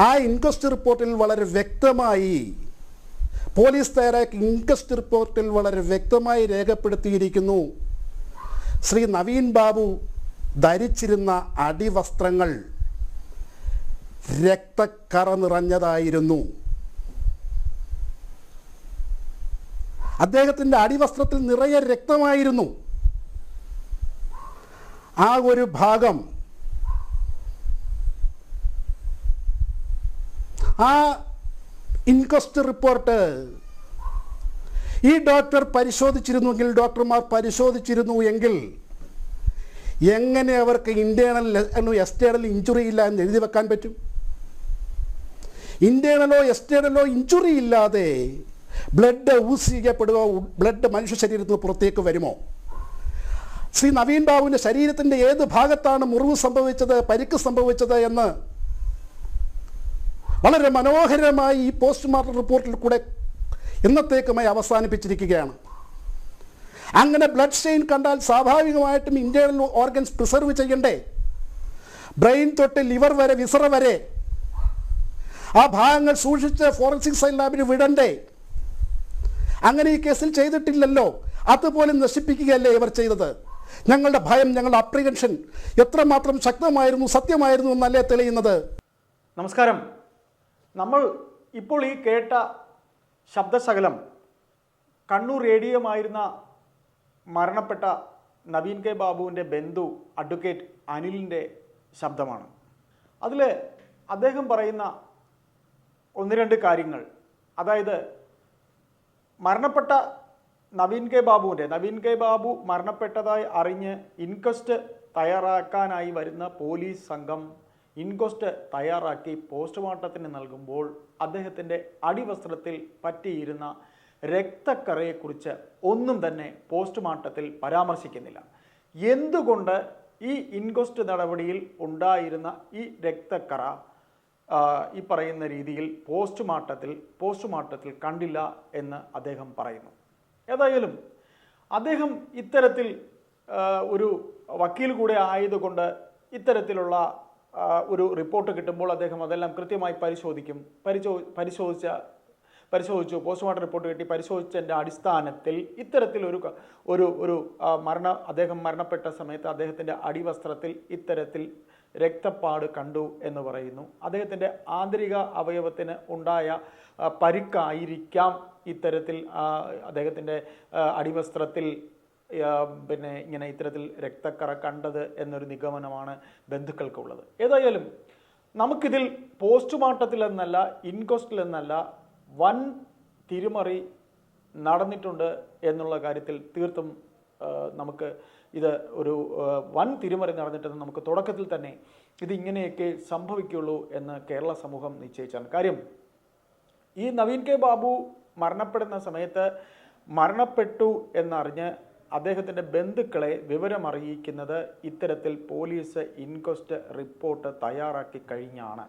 ആ ഇൻക്വസ്റ്റ് റിപ്പോർട്ടിൽ വളരെ വ്യക്തമായി പോലീസ് തയ്യാറാക്കിയ ഇൻക്വസ്റ്റ് റിപ്പോർട്ടിൽ വളരെ വ്യക്തമായി രേഖപ്പെടുത്തിയിരിക്കുന്നു. ശ്രീ നവീൻ ബാബു ധരിച്ചിരുന്ന അടിവസ്ത്രങ്ങൾ രക്തക്കറ നിറഞ്ഞതായിരുന്നു. അദ്ദേഹത്തിന്റെ അടിവസ്ത്രത്തിൽ നിറയെ രക്തമായിരുന്നു. ആ ഒരു ഭാഗം ആ ഇൻക്വസ്റ്റ് റിപ്പോർട്ട് ഈ ഡോക്ടർ പരിശോധിച്ചിരുന്നുവെങ്കിൽ ഡോക്ടർമാർ പരിശോധിച്ചിരുന്നു എങ്കിൽ എങ്ങനെ അവർക്ക് ഇന്റേണൽ എക്സ്റ്റേണൽ ഇഞ്ചുറി ഇല്ല എന്ന് എഴുതി വെക്കാൻ പറ്റും? ഇന്റേണലോ എക്സ്റ്റേണലോ ഇഞ്ചുറി ഇല്ലാതെ ബ്ലഡ് ഊസ് ബ്ലഡ് മനുഷ്യ ശരീരത്തിൽ പുറത്തേക്ക് വരുമോ? ശ്രീ നവീൻ ബാബുവിന്റെ ശരീരത്തിന്റെ ഏത് ഭാഗത്താണ് മുറിവ് സംഭവിച്ചത് പരിക്ക് സംഭവിച്ചത് എന്ന് വളരെ മനോഹരമായി ഈ പോസ്റ്റ്മോർട്ടം റിപ്പോർട്ടിൽ കൂടെ എന്നത്തേക്കുമായി അവസാനിപ്പിച്ചിരിക്കുകയാണ്. അങ്ങനെ ബ്ലഡ് സ്റ്റെയിൻ കണ്ടാൽ സ്വാഭാവികമായിട്ടും ഇന്റേണൽ ഓർഗൻസ് പ്രിസർവ് ചെയ്യണ്ടേ? ബ്രെയിൻ തൊട്ട് ലിവർ വരെ വിസറ വരെ. ആ ഭാഗങ്ങൾ സൂക്ഷിച്ച് ഫോറൻസിക് സൈൻ ലാബിന് വിടണ്ടേ? അങ്ങനെ ഈ കേസിൽ ചെയ്തിട്ടില്ലല്ലോ. അതുപോലെ നശിപ്പിക്കുകയല്ലേ ഇവർ ചെയ്തത്? ഞങ്ങളുടെ ഭയം ഞങ്ങളുടെ അപ്രിഹെൻഷൻ എത്രമാത്രം ശക്തമായിരുന്നു സത്യമായിരുന്നു എന്നല്ലേ തെളിയുന്നത്? നമസ്കാരം. നമ്മൾ ഇപ്പോൾ ഈ കേട്ട ശബ്ദശകലം കണ്ണൂർ റേഡിയമായിരുന്ന മരണപ്പെട്ട നവീൻ കെ ബാബുവിന്റെ ബന്ധു അഡ്വക്കേറ്റ് അനിലിന്റെ ശബ്ദമാണ്. അതിൽ അദ്ദേഹം പറയുന്ന ഒന്ന് രണ്ട് കാര്യങ്ങൾ. അതായത് മരണപ്പെട്ട നവീൻ കെ ബാബുവിന്റെ നവീൻ കെ ബാബു മരണപ്പെട്ടതായി അറിഞ്ഞ് ഇൻക്വസ്റ്റ് തയ്യാറാക്കാനായി വരുന്ന പോലീസ് സംഘം ഇൻക്വസ്റ്റ് തയ്യാറാക്കി പോസ്റ്റ്മോർട്ടത്തിന് നൽകുമ്പോൾ അദ്ദേഹത്തിന്റെ അടിവസ്ത്രത്തിൽ പറ്റിയിരുന്ന രക്തക്കറയെക്കുറിച്ച് ഒന്നും തന്നെ പോസ്റ്റ്മോർട്ടത്തിൽ പരാമർശിക്കുന്നില്ല. എന്തുകൊണ്ട് ഈ ഇൻക്വസ്റ്റ് നടപടിയിൽ ഉണ്ടായിരുന്ന ഈ രക്തക്കറ ഈ പറയുന്ന രീതിയിൽ പോസ്റ്റ്മോർട്ടത്തിൽ പോസ്റ്റ്മോർട്ടത്തിൽ കണ്ടില്ല എന്ന് അദ്ദേഹം പറയുന്നു. ഏതായാലും അദ്ദേഹം ഇത്തരത്തിൽ ഒരു വക്കീൽ കൂടെ ആയതുകൊണ്ട് ഇത്തരത്തിലുള്ള ഒരു റിപ്പോർട്ട് കിട്ടുമ്പോൾ അദ്ദേഹം അതെല്ലാം കൃത്യമായി പരിശോധിക്കും. പരിശോ പരിശോധിച്ച പരിശോധിച്ചു. പോസ്റ്റ്മോർട്ടം റിപ്പോർട്ട് കിട്ടി. പരിശോധിച്ചതിന്റെ അടിസ്ഥാനത്തിൽ ഇത്തരത്തിലൊരു ഒരു ഒരു മരണ അദ്ദേഹം മരണപ്പെട്ട സമയത്ത് അദ്ദേഹത്തിന്റെ അടിവസ്ത്രത്തിൽ ഇത്തരത്തിൽ രക്തപ്പാട് കണ്ടു എന്ന് പറയുന്നു. അദ്ദേഹത്തിന്റെ ആന്തരിക അവയവത്തിന് ഉണ്ടായ പരിക്കായിരിക്കാം ഇത്തരത്തിൽ അദ്ദേഹത്തിന്റെ അടിവസ്ത്രത്തിൽ പിന്നെ ഇങ്ങനെ ഇത്തരത്തിൽ രക്തക്കറ കണ്ടത് എന്നൊരു നിഗമനമാണ് ബന്ധുക്കൾക്കുള്ളത്. ഏതായാലും നമുക്കിതിൽ പോസ്റ്റ്മോർട്ടത്തിൽ എന്നല്ല ഇൻക്വസ്റ്റിൽ എന്നല്ല വൻ തിരിമറി നടന്നിട്ടുണ്ട് എന്നുള്ള കാര്യത്തിൽ തീർത്തും നമുക്ക് ഇത് ഒരു വൻ തിരിമറി നടന്നിട്ടെന്ന് നമുക്ക് തുടക്കത്തിൽ തന്നെ ഇത് ഇങ്ങനെയൊക്കെ സംഭവിക്കുള്ളൂ എന്ന് കേരള സമൂഹം നിശ്ചയിച്ചാണ്. കാര്യം ഈ നവീൻ കെ ബാബു മരണപ്പെടുന്ന സമയത്ത് മരണപ്പെട്ടു എന്നറിഞ്ഞ് അദ്ദേഹത്തിന്റെ ബന്ധുക്കളെ വിവരമറിയിക്കുന്നത് ഇത്തരത്തിൽ പോലീസ് ഇൻക്വസ്റ്റ് റിപ്പോർട്ട് തയ്യാറാക്കി കഴിഞ്ഞാണ്.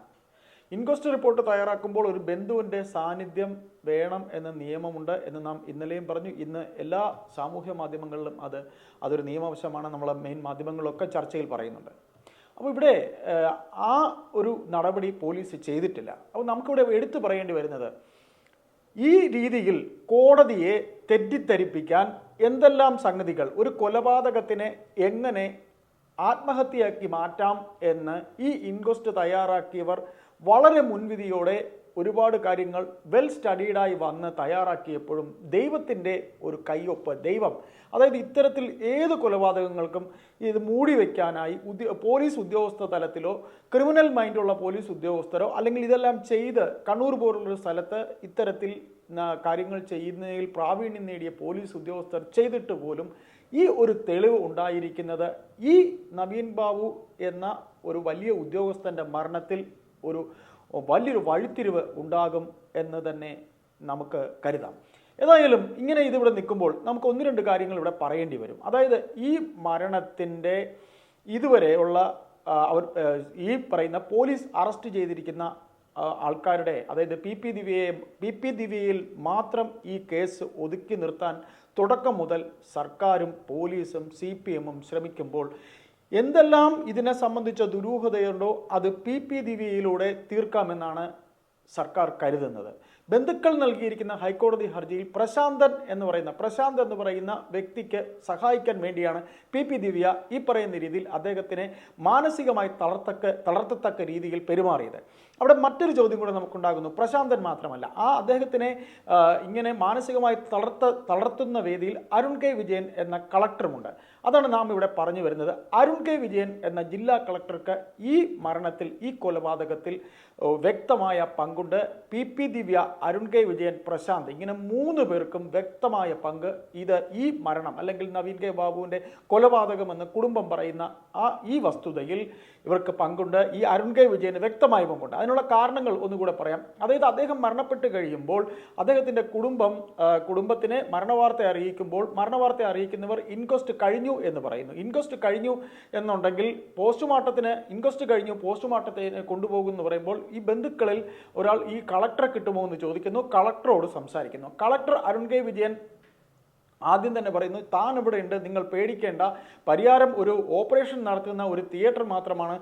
ഇൻക്വസ്റ്റ് റിപ്പോർട്ട് തയ്യാറാക്കുമ്പോൾ ഒരു ബന്ധുവിന്റെ സാന്നിധ്യം വേണം എന്ന നിയമമുണ്ട് എന്ന് നാം ഇന്നലെയും പറഞ്ഞു. ഇന്ന് എല്ലാ സാമൂഹ്യ മാധ്യമങ്ങളിലും അത് അതൊരു നിയമവശമാണ് നമ്മളെ മെയിൻ മാധ്യമങ്ങളിലൊക്കെ ചർച്ചയിൽ പറയുന്നുണ്ട്. അപ്പോൾ ഇവിടെ ആ ഒരു നടപടി പോലീസ് ചെയ്തിട്ടില്ല. അപ്പോൾ നമുക്കിവിടെ എടുത്തു പറയേണ്ടി വരുന്നത് ഈ രീതിയിൽ കോടതിയെ തെറ്റിദ്ധരിപ്പിക്കാൻ എന്തെല്ലാം സംഗതികൾ? ഒരു കൊലപാതകത്തിനെ എങ്ങനെ ആത്മഹത്യയാക്കി മാറ്റാം എന്ന് ഈ ഇൻക്വസ്റ്റ് തയ്യാറാക്കിയവർ വളരെ മുൻവിധിയോടെ ഒരുപാട് കാര്യങ്ങൾ വെൽ സ്റ്റഡീഡായി വന്ന് തയ്യാറാക്കിയപ്പോഴും ദൈവത്തിന്റെ ഒരു കയ്യൊപ്പ് ദൈവം അതായത് ഇത്തരത്തിൽ ഏത് കൊലപാതകങ്ങൾക്കും ഇത് മൂടി വയ്ക്കാനായി ഉദ്യോ പോലീസ് ഉദ്യോഗസ്ഥ തലത്തിലോ ക്രിമിനൽ മൈൻഡുള്ള പോലീസ് ഉദ്യോഗസ്ഥരോ അല്ലെങ്കിൽ ഇതെല്ലാം ചെയ്ത് കണ്ണൂർ പോലുള്ളൊരു സ്ഥലത്ത് ഇത്തരത്തിൽ കാര്യങ്ങൾ ചെയ്യുന്നതിൽ പ്രാവീണ്യം നേടിയ പോലീസ് ഉദ്യോഗസ്ഥർ ചെയ്തിട്ട് പോലും ഈ ഒരു തെളിവ് ഉണ്ടായിരിക്കുന്നത് ഈ നവീൻ ബാബു എന്ന ഒരു വലിയ ഉദ്യോഗസ്ഥന്റെ മരണത്തിൽ ഒരു വലിയൊരു വഴിത്തിരിവ് ഉണ്ടാകും എന്ന് തന്നെ നമുക്ക് കരുതാം. ഏതായാലും ഇങ്ങനെ ഇതിവിടെ നിൽക്കുമ്പോൾ നമുക്ക് ഒന്ന് രണ്ട് കാര്യങ്ങൾ ഇവിടെ പറയേണ്ടി വരും. അതായത് ഈ മരണത്തിന്റെ ഇതുവരെയുള്ള അവർ ഈ പറയുന്ന പോലീസ് അറസ്റ്റ് ചെയ്തിരിക്കുന്ന ആൾക്കാരുടെ അതായത് പി പി ദിവ്യയെ പി പി ദിവ്യയിൽ മാത്രം ഈ കേസ് ഒതുക്കി നിർത്താൻ തുടക്കം മുതൽ സർക്കാരും പോലീസും സി പി എമ്മും ശ്രമിക്കുമ്പോൾ എന്തെല്ലാം ഇതിനെ സംബന്ധിച്ച ദുരൂഹതയുണ്ടോ അത് പി പി ദിവ്യയിലൂടെ തീർക്കാമെന്നാണ് സർക്കാർ കരുതുന്നത്. ബന്ധുക്കൾ നൽകിയിരിക്കുന്ന ഹൈക്കോടതി ഹർജിയിൽ പ്രശാന്തൻ എന്ന് പറയുന്ന പ്രശാന്ത് എന്ന് പറയുന്ന വ്യക്തിക്ക് സഹായിക്കാൻ വേണ്ടിയാണ് പി പി ദിവ്യ ഈ പറയുന്ന രീതിയിൽ അദ്ദേഹത്തിനെ മാനസികമായി തളർത്തക്ക തളർത്തത്തക്ക രീതിയിൽ പെരുമാറിയത്. അവിടെ മറ്റൊരു ചോദ്യം കൂടെ നമുക്കുണ്ടാകുന്നു. പ്രശാന്തൻ മാത്രമല്ല ആ അദ്ദേഹത്തിനെ ഇങ്ങനെ മാനസികമായി തളർത്ത തളർത്തുന്ന വേദിയിൽ അരുൺ കെ വിജയൻ എന്ന കളക്ടറുമുണ്ട്. അതാണ് നാം ഇവിടെ പറഞ്ഞു വരുന്നത്. അരുൺ കെ വിജയൻ എന്ന ജില്ലാ കളക്ടർക്ക് ഈ മരണത്തിൽ ഈ കൊലപാതകത്തിൽ വ്യക്തമായ പങ്കുണ്ട്. P P Divya Arun K Vijayan Prashanth ഇങ്ങനെ മൂന്ന് പേർക്കും വ്യക്തമായ പങ്ക്. ഇത് ഈ മരണം അല്ലെങ്കിൽ നവീൻ കെ ബാബുവിന്റെ കൊലപാതകമെന്ന് കുടുംബം പറയുന്ന ആ ഈ വസ്തുതയിൽ ഇവർക്ക് പങ്കുണ്ട്. ഈ അരുൺ കെ വിജയന് വ്യക്തമായ പങ്കുണ്ട്. അതിനുള്ള കാരണങ്ങൾ ഒന്നുകൂടെ പറയാം. അതായത് അദ്ദേഹം മരണപ്പെട്ട് കഴിയുമ്പോൾ അദ്ദേഹത്തിന്റെ കുടുംബം കുടുംബത്തിന് മരണവാർത്ത അറിയിക്കുമ്പോൾ മരണവാർത്ത അറിയിക്കുന്നവർ ഇൻക്വസ്റ്റ് കഴിഞ്ഞു എന്ന് പറയുന്നു. ഇൻക്വസ്റ്റ് കഴിഞ്ഞു എന്നുണ്ടെങ്കിൽ പോസ്റ്റ്മോർട്ടത്തിന് ഇൻക്വസ്റ്റ് കഴിഞ്ഞു പോസ്റ്റ്മോർട്ടത്തിന് കൊണ്ടുപോകുമെന്ന് പറയുമ്പോൾ ഈ ബന്ധുക്കളിൽ ഒരാൾ ഈ കളക്ടറെ കിട്ടുമോ എന്ന് ചോദിക്കുന്നു. കളക്ടറോട് സംസാരിക്കുന്നു. കളക്ടർ അരുൺ കെ വിജയൻ ആദ്യം തന്നെ പറയുന്നു താൻ ഇവിടെ ഉണ്ട് നിങ്ങൾ പേടിക്കേണ്ട. പരിഹാരം ഒരു ഓപ്പറേഷൻ നടത്തുന്ന ഒരു തിയേറ്റർ മാത്രമാണ്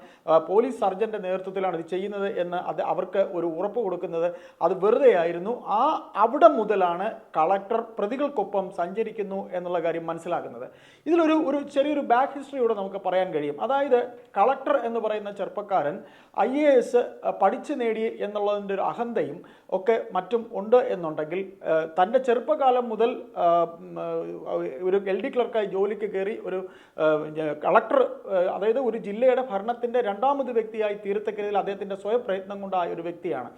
പോലീസ് സർജന്റെ നേതൃത്വത്തിലാണ് ഇത് ചെയ്യുന്നത് എന്ന് അത് അവർക്ക് ഒരു ഉറപ്പ് കൊടുക്കുന്നത്. അത് വെറുതെ ആയിരുന്നു ആ അവിടെ മുതലാണ് കളക്ടർ പ്രതികൾക്കൊപ്പം സഞ്ചരിക്കുന്നു എന്നുള്ള കാര്യം മനസ്സിലാക്കുന്നത്. ഇതിലൊരു ഒരു ചെറിയൊരു ബാക്ക് ഹിസ്റ്ററിയോടെ നമുക്ക് പറയാൻ കഴിയും. അതായത് കളക്ടർ എന്ന് പറയുന്ന ചെറുപ്പക്കാരൻ ഐ എ എസ് പഠിച്ചു നേടി എന്നുള്ളതിന്റെ ഒരു അഹന്തയും ഒക്കെ മറ്റും ഉണ്ട് എന്നുണ്ടെങ്കിൽ തന്റെ ചെറുപ്പകാലം മുതൽ ഒരു എൽ ഡി ക്ലർക്കായി ജോലിക്ക് കയറി ഒരു കളക്ടർ അതായത് ഒരു ജില്ലയുടെ ഭരണത്തിന്റെ രണ്ടാമത് വ്യക്തിയായി തീരത്തക്കരയിൽ അദ്ദേഹത്തിന്റെ സ്വയം പ്രയത്നം കൊണ്ടായ ഒരു വ്യക്തിയാണ്.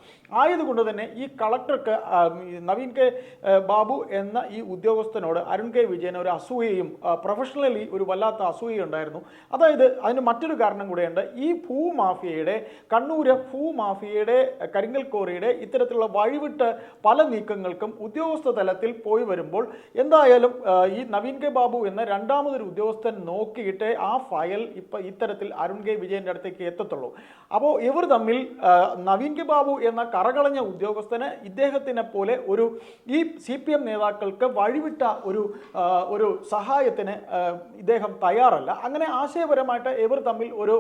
ആയതുകൊണ്ട് തന്നെ ഈ കളക്ടർക്ക് നവീൻ കെ ബാബു എന്ന ഈ ഉദ്യോഗസ്ഥനോട് അരുൺ കെ വിജയൻ ഒരു അസൂയയും പ്രൊഫഷണലി ഒരു വല്ലാത്ത അസൂയയുണ്ടായിരുന്നു അതായത് അതിന് മറ്റൊരു കാരണം കൂടെയുണ്ട്. ഈ ഭൂമാഫിയയുടെ കണ്ണൂര് ഭൂമാഫിയയുടെ കരിങ്കൽ കോറിയുടെ ഇത്തരത്തിലുള്ള വഴിവിട്ട് പല നീക്കങ്ങൾക്കും ഉദ്യോഗസ്ഥ തലത്തിൽ പോയി വരുമ്പോൾ എന്തായാലും ആ, ഈ നവീൻ കെ ബാബു എന്ന രണ്ടാമതൊരു ഉദ്യോഗസ്ഥൻ നോക്കിയിട്ട് ആ ഫയൽ ഇപ്പൊ ഇത്തരത്തിൽ അരുൺ കെ വിജയന്റെ അടുത്തേക്ക് എത്തത്തുള്ളൂ. അപ്പോൾ ഇവർ തമ്മിൽ നവീൻ കെ ബാബു എന്ന കറകളഞ്ഞ ഉദ്യോഗസ്ഥന് ഇദ്ദേഹത്തിനെ പോലെ ഒരു ഈ സി പി എം നേതാക്കൾക്ക് വഴിവിട്ട ഒരു ഒരു സഹായത്തിന് ഇദ്ദേഹം തയ്യാറല്ല. അങ്ങനെ ആശയപരമായിട്ട് ഇവർ തമ്മിൽ ഒരു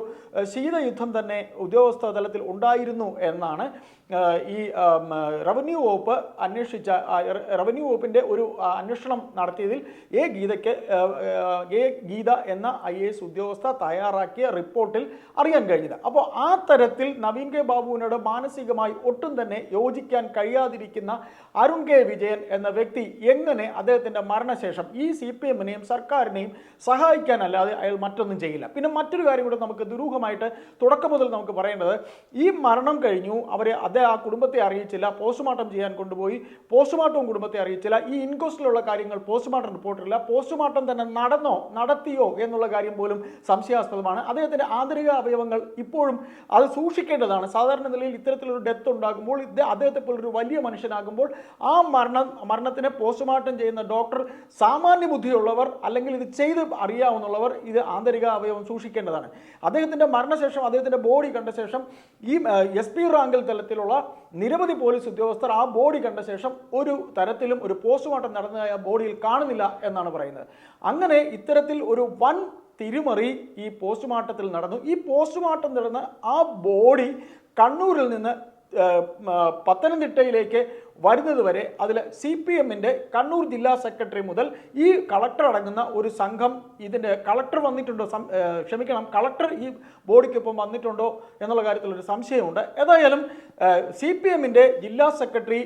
ശീതയുദ്ധം തന്നെ ഉദ്യോഗസ്ഥ തലത്തിൽ ഉണ്ടായിരുന്നു എന്നാണ് ഈ റവന്യൂ വകുപ്പ് അന്വേഷിച്ച റവന്യൂ വകുപ്പിന്റെ ഒരു അന്വേഷണം നടത്തിയതിൽ എ ഗീതയ്ക്ക് എ ഗീത എന്ന ഐ എ എസ് ഉദ്യോഗസ്ഥ തയ്യാറാക്കിയ റിപ്പോർട്ടിൽ അറിയാൻ കഴിഞ്ഞത്. അപ്പോൾ ആ തരത്തിൽ നവീൻ കെ ബാബുവിനോട് മാനസികമായി ഒട്ടും തന്നെ യോജിക്കാൻ കഴിയാതിരിക്കുന്ന അരുൺ കെ വിജയൻ എന്ന വ്യക്തി എങ്ങനെ അദ്ദേഹത്തിന്റെ മരണശേഷം ഈ സി പി എമ്മിനെയും സർക്കാരിനെയും സഹായിക്കാനല്ലാതെ അയാൾ മറ്റൊന്നും ചെയ്യില്ല. പിന്നെ മറ്റൊരു കാര്യം കൂടെ നമുക്ക് ദുരൂഹമായിട്ട് തുടക്കം മുതൽ നമുക്ക് പറയേണ്ടത് ഈ മരണം കഴിഞ്ഞു അവരെ അദ്ദേഹം ആ കുടുംബത്തെ അറിയിച്ചില്ല പോസ്റ്റ്മോർട്ടം ചെയ്യാൻ കൊണ്ടുപോയി പോസ്റ്റ്മോർട്ടവും കുടുംബത്തെ അറിയിച്ചില്ല ഈ ഇൻകോസ്റ്റിലുള്ള കാര്യങ്ങൾ പോസ്റ്റ്മോർട്ടം റിപ്പോർട്ടില്ല പോസ്റ്റ്മോർട്ടം തന്നെ നടന്നോ നടത്തിയോ എന്നുള്ള കാര്യം പോലും സംശയാസ്പദമാണ്. അദ്ദേഹത്തിന്റെ ആന്തരിക അവയവങ്ങൾ ഇപ്പോഴും അത് സൂക്ഷിക്കേണ്ടതാണ്. സാധാരണ നിലയിൽ ഇത്തരത്തിലൊരു ഡെത്ത് ഉണ്ടാകുമ്പോൾ അദ്ദേഹത്തെ പോലൊരു വലിയ മനുഷ്യനാകുമ്പോൾ ആ മരണം മരണത്തിന് പോസ്റ്റ്മോർട്ടം ചെയ്യുന്ന ഡോക്ടർ സാമാന്യ ബുദ്ധിയുള്ളവർ അല്ലെങ്കിൽ ഇത് ചെയ്ത് അറിയാവുന്നവർ ഇത് ആന്തരിക അവയവം സൂക്ഷിക്കേണ്ടതാണ്. അദ്ദേഹത്തിന്റെ മരണശേഷം അദ്ദേഹത്തിന്റെ ബോഡി കണ്ട ശേഷം ഈ എസ് പി റാങ്കിൽ തലത്തിലുള്ള നിരവധി പോലീസ് ഉദ്യോഗസ്ഥർ ആ ബോഡി കണ്ട ശേഷം ഒരു തരത്തിലും ഒരു പോസ്റ്റ്മോർട്ടം നടന്നതായി ബോഡിയിൽ കാണുന്നില്ല എന്നാണ് പറയുന്നത്. അങ്ങനെ ഇത്തരത്തിൽ ഒരു വൻ തിരിമറി ഈ പോസ്റ്റ്മോർട്ടത്തിൽ നടന്നു. ഈ പോസ്റ്റ്മോർട്ടം നടന്ന ആ ബോഡി കണ്ണൂരിൽ നിന്ന് പത്തനംതിട്ടയിലേക്ക് വരുന്നത് വരെ അതിൽ സി പി എമ്മിന്റെ കണ്ണൂർ ജില്ലാ സെക്രട്ടറി മുതൽ ഈ കളക്ടർ അടങ്ങുന്ന ഒരു സംഘം ഇതിന്റെ കളക്ടർ വന്നിട്ടുണ്ടോ? ക്ഷമിക്കണം കളക്ടർ ഈ ബോഡിക്കൊപ്പം വന്നിട്ടുണ്ടോ എന്നുള്ള കാര്യത്തിലൊരു സംശയമുണ്ട്. ഏതായാലും സി പി എമ്മിന്റെ ജില്ലാ സെക്രട്ടറി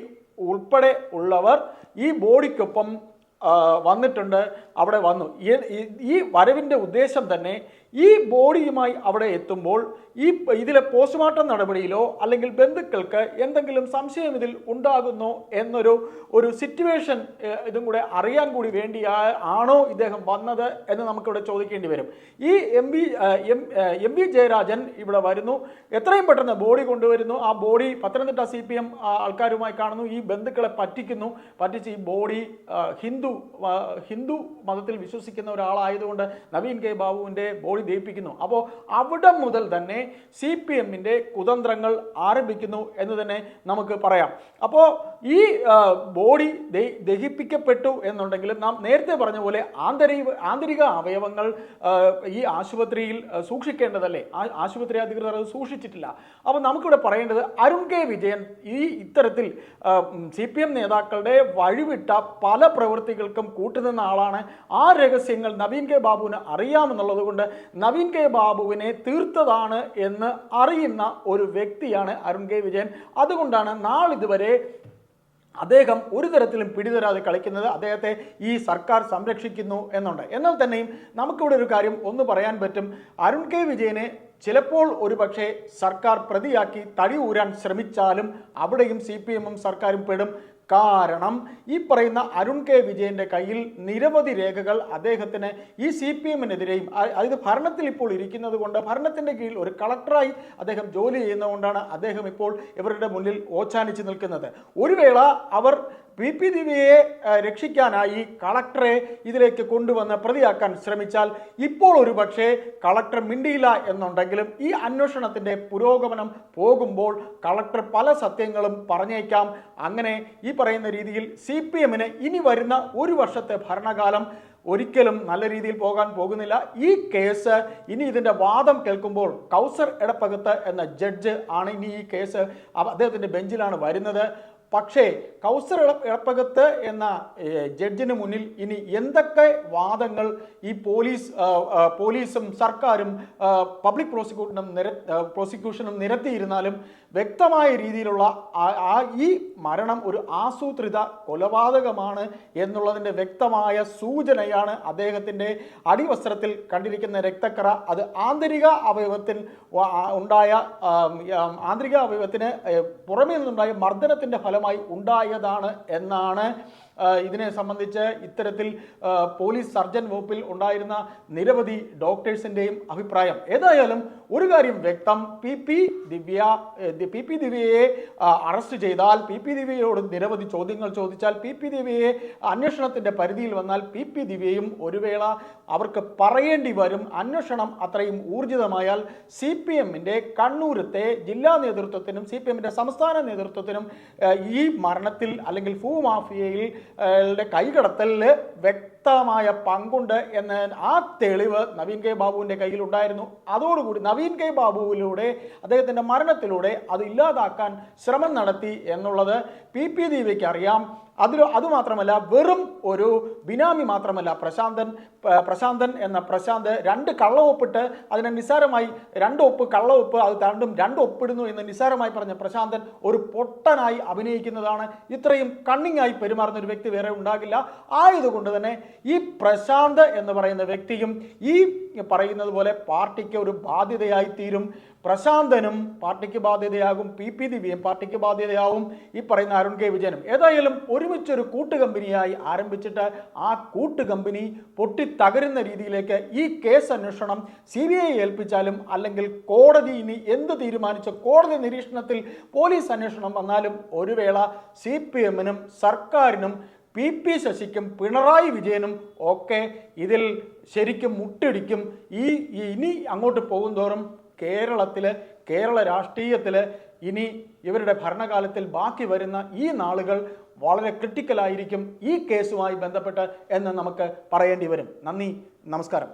ഉൾപ്പെടെ ഉള്ളവർ ഈ ബോഡിക്കൊപ്പം വന്നിട്ടുണ്ട്. അവിടെ വന്നു. ഈ- വരവിന്റെ ഉദ്ദേശം തന്നെ ഈ ബോഡിയുമായി അവിടെ എത്തുമ്പോൾ ഈ ഇതിലെ പോസ്റ്റ്മോർട്ടം നടപടിയിലോ അല്ലെങ്കിൽ ബന്ധുക്കൾക്ക് എന്തെങ്കിലും സംശയം ഇതിൽ ഉണ്ടാകുന്നോ എന്നൊരു ഒരു സിറ്റുവേഷൻ ഇതും കൂടെ അറിയാൻ കൂടി വേണ്ടി ആണോ ഇദ്ദേഹം വന്നത് എന്ന് നമുക്കിവിടെ ചോദിക്കേണ്ടി വരും. ഈ M B M B Jayarajan ഇവിടെ വരുന്നു. എത്രയും പെട്ടെന്ന് ബോഡി കൊണ്ടുവരുന്നു. ആ body Pathanamthitta C P M ആൾക്കാരുമായി കാണുന്നു. ഈ ബന്ധുക്കളെ പറ്റിക്കുന്നു. പറ്റിച്ച് ഈ ബോഡി ഹിന്ദു ഹിന്ദു മതത്തിൽ വിശ്വസിക്കുന്ന ഒരാളായതുകൊണ്ട് നവീൻ കെ ബാബുവിന്റെ ബോഡി ബോഡി ദഹിപ്പിക്കുന്നു അപ്പോൾ അവിടെ മുതൽ തന്നെ സി പി എമ്മിന്റെ കുതന്ത്രങ്ങൾ ആരംഭിക്കുന്നു എന്ന് തന്നെ നമുക്ക് പറയാം. അപ്പോൾ ഈ ബോഡി ദഹി- ദഹിപ്പിക്കപ്പെട്ടു എന്നുണ്ടെങ്കിലും നാം നേരത്തെ പറഞ്ഞ പോലെ ആന്തരിക ആന്തരിക അവയവങ്ങൾ ഈ ആശുപത്രിയിൽ സൂക്ഷിക്കേണ്ടതല്ലേ? ആശുപത്രി അധികൃതർ അത് സൂക്ഷിച്ചിട്ടില്ല. അപ്പോൾ നമുക്കിവിടെ പറയേണ്ടത് അരുൺ കെ വിജയൻ ഈ ഇത്തരത്തിൽ സി പി എം നേതാക്കളുടെ വഴിവിട്ട പല പ്രവൃത്തികൾക്കും കൂട്ടുനിന്ന ആളാണ്. ആ രഹസ്യങ്ങൾ നവീൻ കെ ബാബുവിന് അറിയാമെന്നുള്ളത് കൊണ്ട് നവീൻ കെ ബാബുവിനെ തീർത്തതാണ് എന്ന് അറിയുന്ന ഒരു വ്യക്തിയാണ് അരുൺ കെ വിജയൻ. അതുകൊണ്ടാണ് നാളിതുവരെ അദ്ദേഹം ഒരു തരത്തിലും പിടിതരാതെ കളിക്കുന്നത് അദ്ദേഹത്തെ ഈ സർക്കാർ സംരക്ഷിക്കുന്നു എന്നുണ്ട്. എന്നാൽ തന്നെയും നമുക്കിവിടെ ഒരു കാര്യം ഒന്ന് പറയാൻ പറ്റും. അരുൺ കെ വിജയനെ ചിലപ്പോൾ ഒരുപക്ഷെ സർക്കാർ പ്രതിയാക്കി തടി ഊരാൻ ശ്രമിച്ചാലും അവിടെയും സി പി എമ്മും സർക്കാരും പെടും. കാരണം ഈ പറയുന്ന അരുൺ കെ വിജയന്റെ കയ്യിൽ നിരവധി രേഖകൾ അദ്ദേഹത്തിന് ഈ സി പി എമ്മിനെതിരെയും അതായത് ഭരണത്തിൽ ഇപ്പോൾ ഇരിക്കുന്നത് കൊണ്ട് ഭരണത്തിന്റെ കീഴിൽ ഒരു കളക്ടറായി അദ്ദേഹം ജോലി ചെയ്യുന്നതുകൊണ്ടാണ് അദ്ദേഹം ഇപ്പോൾ ഇവരുടെ മുന്നിൽ ഓച്ചാനിച്ച് നിൽക്കുന്നത്. ഒരു വേള അവർ പി പി ദിവ്യയെ രക്ഷിക്കാനായി കളക്ടറെ ഇതിലേക്ക് കൊണ്ടുവന്ന് പ്രതിയാക്കാൻ ശ്രമിച്ചാൽ ഇപ്പോൾ ഒരു പക്ഷേ കളക്ടർ മിണ്ടിയില്ല എന്നുണ്ടെങ്കിലും ഈ അന്വേഷണത്തിന്റെ പുരോഗമനം പോകുമ്പോൾ കളക്ടർ പല സത്യങ്ങളും പറഞ്ഞേക്കാം. അങ്ങനെ ഈ പറയുന്ന രീതിയിൽ സി പി എമ്മിന് ഇനി വരുന്ന ഒരു വർഷത്തെ ഭരണകാലം ഒരിക്കലും നല്ല രീതിയിൽ പോകാൻ പോകുന്നില്ല. ഈ കേസ് ഇനി ഇതിന്റെ വാദം കേൾക്കുമ്പോൾ കൗസർ എടപ്പകത്ത് എന്ന ജഡ്ജ് ആണ് ഇനി ഈ കേസ്. അദ്ദേഹത്തിന്റെ ബെഞ്ചിലാണ് വരുന്നത്. പക്ഷേ കൗസർ ഇള- ഇളപ്പകത്ത് എന്ന ജഡ്ജിന് മുന്നിൽ ഇനി എന്തൊക്കെ വാദങ്ങൾ ഈ പോലീസ് പോലീസും സർക്കാരും പബ്ലിക് പ്രോസിക്യൂട്ടനും നിര പ്രോസിക്യൂഷനും നിരത്തിയിരുന്നാലും വ്യക്തമായ രീതിയിലുള്ള ആ- ഈ മരണം ഒരു ആസൂത്രിത കൊലപാതകമാണ് എന്നുള്ളതിന്റെ വ്യക്തമായ സൂചനയാണ് അദ്ദേഹത്തിന്റെ അടിവസ്ത്രത്തിൽ കണ്ടിരിക്കുന്ന രക്തക്കറ. അത് ആന്തരിക അവയവത്തിൽ ഉണ്ടായ ആന്തരിക അവയവത്തിന് പുറമേ നിന്നുണ്ടായ മർദ്ദനത്തിന്റെ ഫലമായി ഉണ്ടായതാണ് എന്നാണ് ഇതിനെ സംബന്ധിച്ച് ഇത്തരത്തിൽ പോലീസ് സർജൻ വകുപ്പിൽ ഉണ്ടായിരുന്ന നിരവധി ഡോക്ടേഴ്സിന്റെയും അഭിപ്രായം. ഏതായാലും ഒരു കാര്യം വ്യക്തം. P P Divya P P ദിവ്യയെ അറസ്റ്റ് ചെയ്താൽ പി പി ദിവ്യയോട് നിരവധി ചോദ്യങ്ങൾ ചോദിച്ചാൽ പി പി ദിവ്യയെ അന്വേഷണത്തിന്റെ പരിധിയിൽ വന്നാൽ പി പി ദിവ്യയും ഒരു വേള അവർക്ക് പറയേണ്ടി വരും. അന്വേഷണം അത്രയും ഊർജിതമായാൽ സി പി എമ്മിന്റെ കണ്ണൂരത്തെ ജില്ലാ നേതൃത്വത്തിനും സി പി എമ്മിന്റെ സംസ്ഥാന നേതൃത്വത്തിനും ഈ മരണത്തിൽ അല്ലെങ്കിൽ ഭൂമാഫിയയിൽ കൈകടത്തലിൽ വ്യക്തി വ്യക്തമായ പങ്കുണ്ട് എന്ന ആ തെളിവ് നവീൻ കെ ബാബുവിന്റെ കയ്യിലുണ്ടായിരുന്നു. അതോടുകൂടി നവീൻ കെ ബാബുവിലൂടെ അദ്ദേഹത്തിന്റെ മരണത്തിലൂടെ അത് ഇല്ലാതാക്കാൻ ശ്രമം നടത്തി എന്നുള്ളത് പി പി ദീപയ്ക്ക് അറിയാം. അതിൽ അതുമാത്രമല്ല വെറും ഒരു ബിനാമി മാത്രമല്ല പ്രശാന്തൻ പ്രശാന്തൻ എന്ന പ്രശാന്ത് രണ്ട് കള്ളവൊപ്പിട്ട് അതിനെ നിസ്സാരമായി രണ്ട് ഒപ്പ് കള്ളവൊപ്പ് അത് രണ്ടും രണ്ട് ഒപ്പിടുന്നു എന്ന് നിസ്സാരമായി പറഞ്ഞ പ്രശാന്തൻ ഒരു പൊട്ടനായി അഭിനയിക്കുന്നതാണ്. ഇത്രയും കണ്ണിങ്ങായി പെരുമാറുന്ന ഒരു വ്യക്തി വേറെ ഉണ്ടാകില്ല. ആയതുകൊണ്ട് തന്നെ ഈ പ്രശാന്ത് എന്ന് പറയുന്ന വ്യക്തിയും ഈ പറയുന്നത് പോലെ പാർട്ടിക്ക് ഒരു ബാധ്യതയായി തീരും. പ്രശാന്തനും പാർട്ടിക്ക് ബാധ്യതയാകും പി പി ദിവ്യയും പാർട്ടിക്ക് ബാധ്യതയാവും. ഈ പറയുന്ന അരുൺ കെ വിജയനും ഏതായാലും ഒരുമിച്ചൊരു കൂട്ടുകമ്പനിയായി ആരംഭിച്ചിട്ട് ആ കൂട്ടുകമ്പനി പൊട്ടിത്തകരുന്ന രീതിയിലേക്ക് ഈ കേസ് അന്വേഷണം സി ബി ഐ ഏൽപ്പിച്ചാലും അല്ലെങ്കിൽ കോടതി ഇനി എന്ത് തീരുമാനിച്ച കോടതി നിരീക്ഷണത്തിൽ പോലീസ് അന്വേഷണം വന്നാലും ഒരു വേള സി പി എമ്മിനും സർക്കാരിനും പി പി ശശിക്കും പിണറായി വിജയനും ഒക്കെ ഇതിൽ ശരിക്കും മുട്ടിടിക്കും. ഈ ഇനി അങ്ങോട്ട് പോകുന്തോറും കേരളത്തിൽ കേരള രാഷ്ട്രീയത്തിൽ ഇനി ഇവരുടെ ഭരണകാലത്തിൽ ബാക്കി വരുന്ന ഈ നാളുകൾ വളരെ ക്രിട്ടിക്കലായിരിക്കും ഈ കേസുമായി ബന്ധപ്പെട്ട് എന്ന് നമുക്ക് പറയേണ്ടി വരും. നന്ദി നമസ്കാരം.